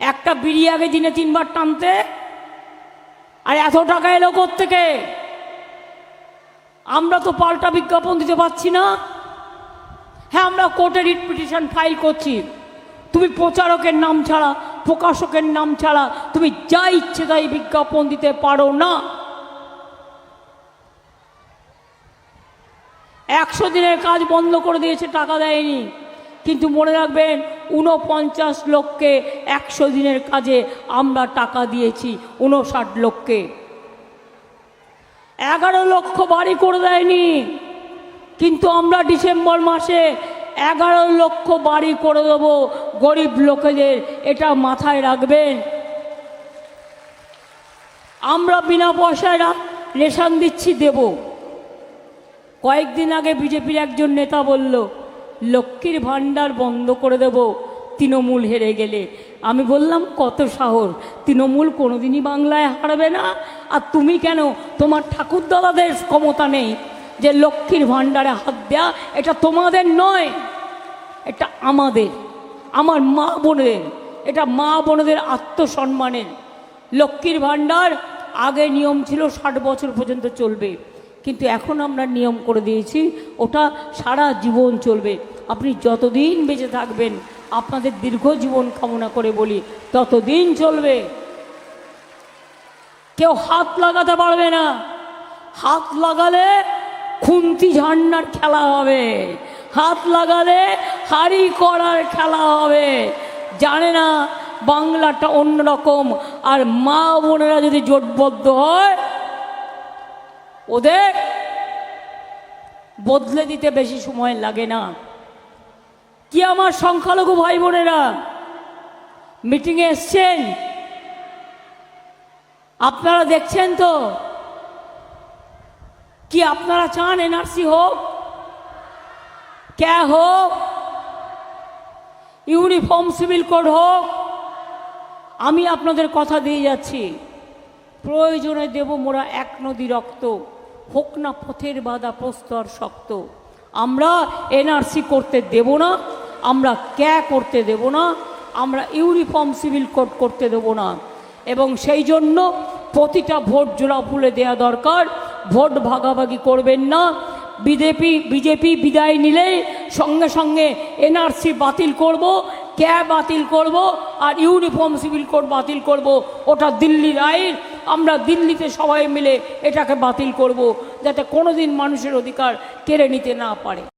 একটা বিড়ি আগে দিনে তিনবার টানতে? আর এত টাকা এলো থেকে আমরা তো পাল্টা বিজ্ঞাপন দিতে পারছি না। হ্যাঁ আমরা কোর্টে রিট পিটিশন ফাইল করছি। তুমি প্রচারকের নাম ছাড়া, প্রকাশকের নাম ছাড়া, তুমি যা ইচ্ছে তাই বিজ্ঞাপন দিতে পারো না। একশো দিনের কাজ বন্ধ করে দিয়েছে, টাকা দেয়নি। কিন্তু মনে রাখবেন, ঊনপঞ্চাশ লোককে একশো দিনের কাজে আমরা টাকা দিয়েছি, ঊনষাট লোককে এগারো লক্ষ বাড়ি করে দেয়নি, কিন্তু আমরা ডিসেম্বর মাসে এগারো লক্ষ বাড়ি করে দেবো, গরিব লোকেদের এটা মাথায় রাখবেন। আমরা বিনা পয়সায় রেশন দিচ্ছি, দেব। কয়েকদিন আগে বিজেপির একজন নেতা বলল লক্ষ্মীর ভাণ্ডার বন্ধ করে দেব। তৃণমূল হেরে গেলে। আমি বললাম, কত সাহস। তৃণমূল কোনোদিনই বাংলায় হারবে না। আর তুমি কেন? তোমার ঠাকুরদাদাদের ক্ষমতা নেই। যে লক্ষ্মীর ভাণ্ডারে হাত দেয়া, এটা তোমাদের নয়। এটা আমাদের। আমার মা বোনের এটা মা বোনদের আত্মসম্মানের। লক্ষ্মীর ভাণ্ডার আগে নিয়ম ছিল ষাট বছর পর্যন্ত চলবে। কিন্তু এখন আমরা নিয়ম করে দিয়েছি, ওটা সারা জীবন চলবে। আপনি যতদিন বেঁচে থাকবেন, আপনাদের দীর্ঘ জীবন কামনা করে বলি, ততদিন চলবে। কেউ হাত লাগাতে পারবে না। হাত লাগালে খুন্তি ঝান্নার খেলা হবে। হাত লাগালে হাড়ি করার খেলা হবে। জানে না, বাংলাটা অন্যরকম। আর মা বোনেরা যদি জোটবদ্ধ হয় ওদের বদলে দিতে বেশি সময় লাগে না। কি আমার সংখ্যালঘু ভাই বোনেরা মিটিংয়ে এসছেন? আপনারা দেখছেন তো? কি আপনারা চান এনআরসি হোক? ক্যা হোক? ইউনিফর্ম সিভিল কোড হোক? আমি আপনাদের কথা দিয়ে যাচ্ছি। প্রয়োজনে দেব মোরা এক নদী রক্ত। হোক না পথের বাধা, প্রস্তর শক্ত। আমরা এনআরসি করতে দেব না, আমরা ক্যা করতে দেব না, আমরা ইউনিফর্ম সিভিল কোড করতে দেব না। এবং সেই জন্য প্রতিটা ভোট জোড়া ফুলে দেওয়া দরকার, ভোট ভাগাভাগি করবেন না। বিজেপি বিজেপি বিদায় নিলেই সঙ্গে সঙ্গে এনআরসি বাতিল করব ক্যা বাতিল করব আর ইউনিফর্ম সিভিল কোড বাতিল করব। ওটা দিল্লির আইন আমরা দিল্লিতে সবাই মিলে এটাকে বাতিল করব যাতে কোনোদিন মানুষের অধিকার কেড়ে নিতে না পারে।